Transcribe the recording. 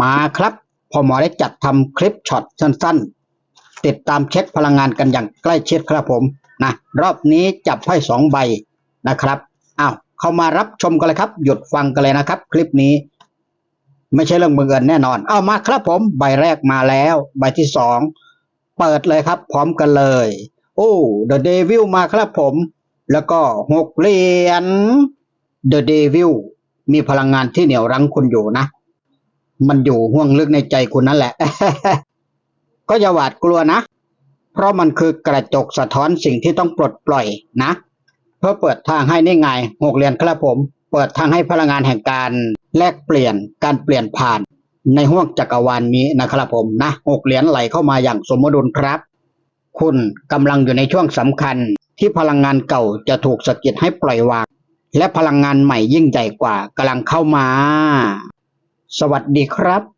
มาครับพอหมอได้จัดทำคลิปช็อตสั้นๆ ติดตามเช็คพลังงานกันอย่างใกล้ชิดครับผมนะรอบนี้จับไพ่สองใบนะครับอ้าวเข้ามารับชมกันเลยครับ หยุดฟังกันเลยนะครับ คลิปนี้ ไม่ใช่เรื่องบังเอิญแน่นอน เอามาครับผมใบแรกมาแล้ว ใบที่สองเปิดเลยครับ พร้อมกันเลย โอ้เดอะเดวิลมาครับผม แล้วก็หกเหรียญเดอะเดวิลมีพลังงานที่เหนี่ยวรั้งคุณอยู่นะ มันอยู่ห่วงลึกในใจคุณนั่นแหละ ก็อย่าหวาดกลัวนะ เพราะมันคือกระจกสะท้อนสิ่งที่ต้องปลดปล่อยนะ เพื่อเปิดทางให้ได้ไงหกเหรียญครับผม เปิดทางให้พลังงานแห่งการแลกเปลี่ยนการเปลี่ยนผ่าน ในห้วงจักรวาลนนี้นะครับผมนะหกเหรียญไหลเข้ามาอย่างสมดุลครับ คุณกำลังอยู่ในช่วงสำคัญที่พลังงานเก่าจะถูกสะกิดให้ปล่อยวางและพลังงานใหม่ยิ่งใหญ่กว่ากำลังเข้ามา สวัสดีครับ